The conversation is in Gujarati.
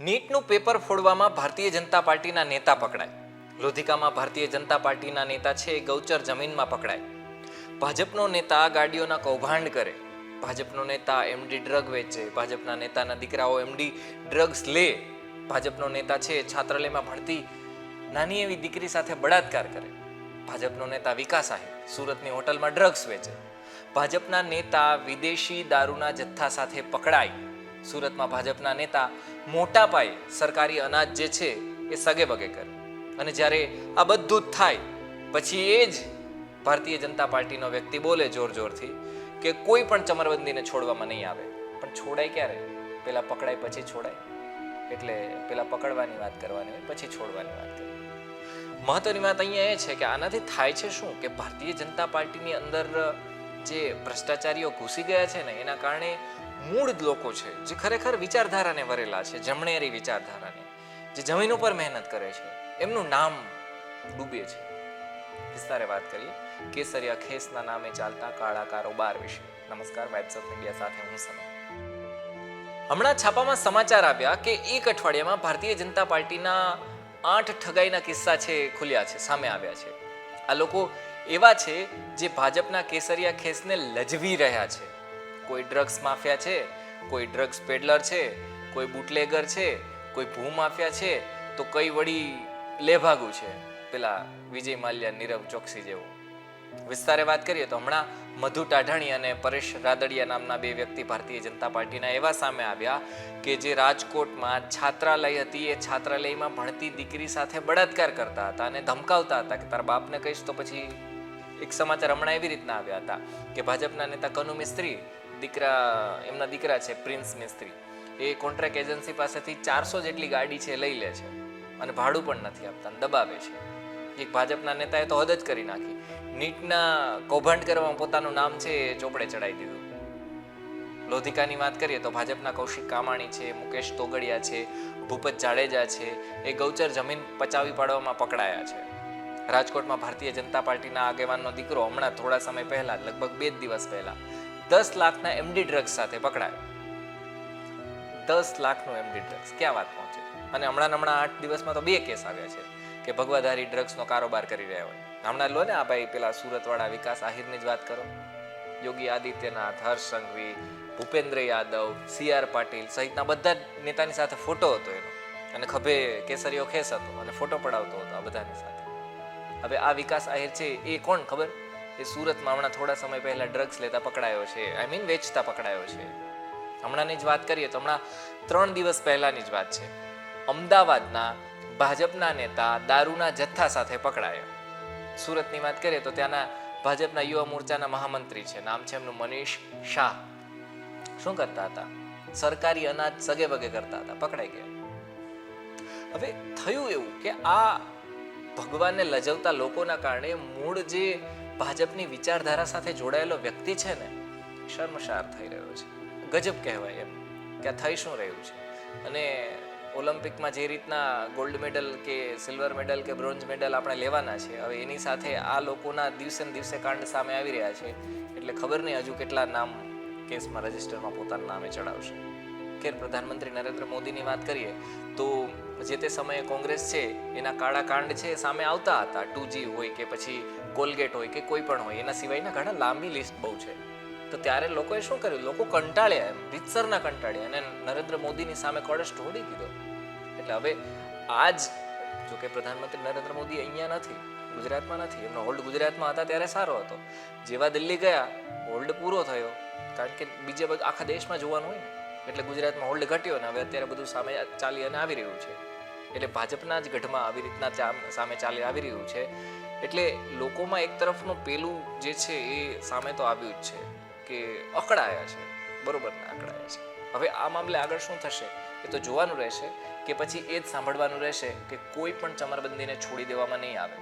નીટનું પેપર ફોડવામાં ભારતીય જનતા પાર્ટીના નેતા પકડાય. લોધિકામાં ભારતીય જનતા પાર્ટીના નેતા છે એ ગૌચર જમીનમાં પકડાય. ભાજપનો નેતા ગાડીઓના કૌભાંડ કરે. ભાજપનો નેતા એમડી ડ્રગ વેચે. ભાજપના નેતાના દીકરાઓ એમડી ડ્રગ્સ લે. ભાજપનો નેતા છે છાત્રાલયમાં ભણતી નાની એવી દીકરી સાથે બળાત્કાર કરે. ભાજપનો નેતા વિકાસ આહિર સુરતની હોટલમાં ડ્રગ્સ વેચે. ભાજપના નેતા વિદેશી દારૂના જથ્થા સાથે પકડાય. સુરતમાં ભાજપના નેતા મોટા પાયે સરકારી અનાજ જે છે એ સગે વગે કરે. અને જ્યારે આ બધું જ થાય પછી એ જ ભારતીય જનતા પાર્ટીનો વ્યક્તિ બોલે જોર જોરથી કે કોઈ પણ ચમરબંધીને છોડવામાં નહીં આવે. પણ છોડાય ક્યારે? પેલા પકડાય પછી છોડાય. એટલે પેલા પકડવાની વાત કરવાની હોય, પછી છોડવાની વાત કરવાની મહત્વની વાત અહીંયા એ છે કે આનાથી થાય છે શું? કે ભારતીય જનતા પાર્ટીની અંદર જે ભ્રષ્ટાચારીઓ ઘૂસી ગયા છે ને એના કારણે મૂળ લોકો છે, જે ખરેખર વિચારધારાને વરેલા છે, જમણેરી વિચારધારાને, જે જમીન ઉપર મહેનત કરે છે. એમનું નામ ડૂબે છે. વિસ્તારે વાત કરીએ કેસરિયા ખેસના નામે ચાલતા કાળા કારોબાર વિશે. નમસ્કાર વાઇબ્સ ઓફ ઇન્ડિયા સાથે હું સમય હમણાં છાપામાં સમાચાર આવ્યા કે એક અઠવાડિયામાં ભારતીય જનતા પાર્ટીના આઠ ઠગાઈના કિસ્સા છે, ખુલ્યા છે, સામે આવ્યા છે. આ લોકો એવા છે, જે ભાજપના કેસરિયા ખેસને લજવી રહ્યા છે. કોઈ ડ્રગ્સ માફિયા છે, કોઈ ડ્રગ્સ પેડલર છે, કોઈ બુટલેગર છે, કોઈ ભૂ માફિયા છે, તો કઈ વળી લેભાગું છે? પેલા વિજય માલ્યા, નીરવ ચોકસી જેવું. વિસ્તારે વાત કરીએ તો હમણાં મધુ ટાઢાણી અને પરેશ રાદડિયા નામના બે વ્યક્તિ ભારતીય જનતા પાર્ટીના એવા સામે આવ્યા કે જે રાજકોટમાં છાત્રાલય હતી. એ છાત્રાલયમાં ભણતી દીકરી સાથે બળાત્કાર કરતા હતા અને ધમકાવતા હતા કે તારા બાપને કહીશ તો પછી એક સમાચાર હમણાં એવી રીતના આવ્યા હતા કે ભાજપના નેતા કનુ મિસ્ત્રી દીકરા, એમના દીકરા છે, પ્રિન્સ મિસ્ત્રી એ કોન્ટ્રાક્ટ એજન્સી પાસેથી ચારસો જેટલી ગાડી છે લઈ લે છે અને ભાડું પણ નથી આપતા દબાવે છે. એક ભાજપના નેતાએ તો હદ જ કરી નાખી. નીટના કૌભાંડ કરવામાં પોતાનું નામ છે એ ચોપડે ચડાવી દીધું. લોધિકાની વાત કરીએ તો ભાજપના કૌશિક કામાણી છે, મુકેશ તોગડિયા છે, ભૂપત જાડેજા છે, એ ગૌચર જમીન પચાવી પાડવામાં પકડાયા છે. રાજકોટમાં ભારતીય જનતા પાર્ટીના આગેવાનનો દીકરો હમણાં થોડા સમય પહેલા, લગભગ બે જ દિવસ પહેલા દસ લાખના એમડી ડ્રગ્સ સાથે પકડાયો. દસ લાખનું એમડી ડ્રગ્સ ક્યાં વાત પહોંચે? અને હમણાં હમણાં આઠ દિવસમાં તો બે કેસ આવ્યા છે કે ભગવાધારી ડ્રગ્સનો કારોબાર કરી રહ્યા હોય. હમણાં લો ને આ ભાઈ પેલા સુરતવાળા વિકાસ આહિરની જ વાત કરો. યોગી આદિત્યનાથ હર્ષ સંઘવી ભૂપેન્દ્ર યાદવ, સી આર પાટીલ સહિતના બધા જ નેતાની સાથે ફોટો હતો એનો. અને ખભે કેસરીઓ ખેસ હતો અને ફોટો પડાવતો હતો આ બધાની સાથે. હવે આ વિકાસ આહિર છે એ કોણ ખબર? એ સુરતમાં હમણાં થોડા સમય પહેલા ડ્રગ્સ લેતા પકડાયો છે. આઈ મીન વેચતા પકડાયો છે. હમણાંની જ વાત કરીએ તો હમણાં ત્રણ દિવસ પહેલાની જ વાત છે. અમદાવાદના ભાજપના નેતા દારૂના જથ્થા સાથે પકડાયા. સુરતની વાત કરીએ તો ત્યાંના ભાજપના યુવા મોરચાના મહામંત્રી છે. નામ છે એમનું મનીષ શાહ. શું કરતા હતા? સરકારી અનાજ સગે વગે કરતા હતા. પકડાઈ ગયા. હવે થયું એવું કે આ ભગવાનને લજવતા લોકોના કારણે મૂળ જે ભાજપની વિચારધારા સાથે જોડાયેલો વ્યક્તિ છે ને શર્મશાર થઈ રહ્યો છે. ગજબ કહેવાય એમ, કે થઈ શું રહ્યું છે? અને ઓલિમ્પિકમાં જે રીતના ગોલ્ડ મેડલ કે સિલ્વર મેડલ કે બ્રોન્ઝ મેડલ આપણે લેવાના છે, હવે એની સાથે આ લોકોના દિવસે ને દિવસે કાંડ સામે આવી રહ્યા છે. એટલે ખબર નહીં હજુ કેટલા નામ કેસમાં રજિસ્ટરમાં પોતાના નામે ચડાવશે. ખેર પ્રધાનમંત્રી નરેન્દ્ર મોદીની વાત કરીએ, તો જે તે સમયે કોંગ્રેસ છે, એના કાળા કાંડ છે સામે આવતા હતા. ટુ જી હોય કે પછી કોલગેટ હોય કે કોઈ પણ હોય, એના સિવાયના ઘણા લાંબી લિસ્ટ બહુ છે. તો ત્યારે લોકોએ શું કર્યું? લોકો કંટાળ્યા એમ, રીતસરના કંટાળ્યા અને નરેન્દ્ર મોદીની સામે કળશ ઢોળી દીધો એટલે હવે આજ જો કે પ્રધાનમંત્રી નરેન્દ્ર મોદી અહીંયા નથી, ગુજરાતમાં નથી. એમનો હોલ્ડ ગુજરાતમાં હતા ત્યારે સારો હતો. જેવા દિલ્હી ગયા, હોલ્ડ પૂરો થયો. કારણ કે બીજે આખા દેશમાં જોવાનું હોય ને. એટલે ગુજરાતમાં હોલ્ડ ઘટ્યો ને હવે અત્યારે બધું સામે ચાલી અને આવી રહ્યું છે. એટલે ભાજપના જ ગઢમાં આવી રીતના સામે ચાલી આવી રહ્યું છે. એટલે લોકોમાં એક તરફનું પેલું જે છે એ સામે તો આવ્યું જ છે કે અકળાયા છે. બરોબર ને, અકળાયા છે. હવે આ મામલે આગળ શું થશે એ તો જોવાનું રહેશે કે પછી એ જ સાંભળવાનું રહેશે કે કોઈ પણ ચમરબંધીને છોડી દેવામાં નહીં આવે.